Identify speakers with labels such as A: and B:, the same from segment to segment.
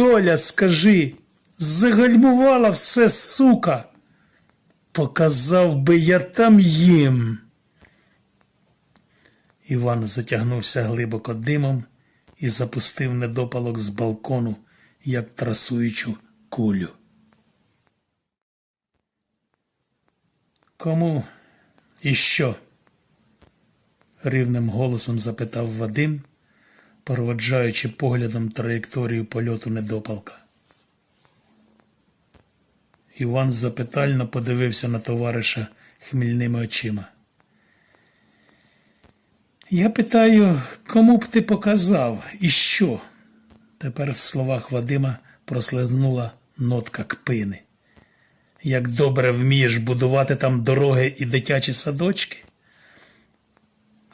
A: доля, скажи, загальмувала все, сука. Показав би я там їм. Іван затягнувся глибоко димом і запустив недопалок з балкону, як трасуючу кулю. Кому і що? рівним голосом запитав Вадим, проводжаючи поглядом траєкторію польоту недопалка. Іван запитально подивився на товариша хмільними очима. Я питаю, кому б ти показав і що? Тепер в словах Вадима прослизнула нотка кпини. Як добре вмієш будувати там дороги і дитячі садочки?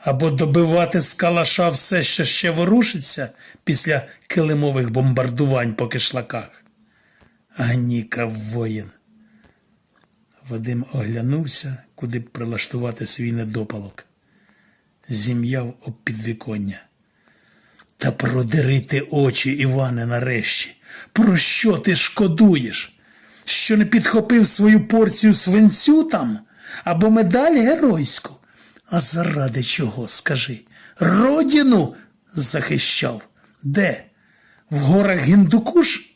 A: Або добивати з калаша все, що ще ворушиться після килимових бомбардувань по кишлаках. Аніка воїн. Вадим оглянувся, куди б прилаштувати свій недопалок. Зім'яв об підвіконня. Та продери ти очі, Іване, нарешті. Про що ти шкодуєш? Що не підхопив свою порцію свинцю там або медаль геройську? А заради чого, скажи? Родину захищав? Де? В горах Гіндукуш?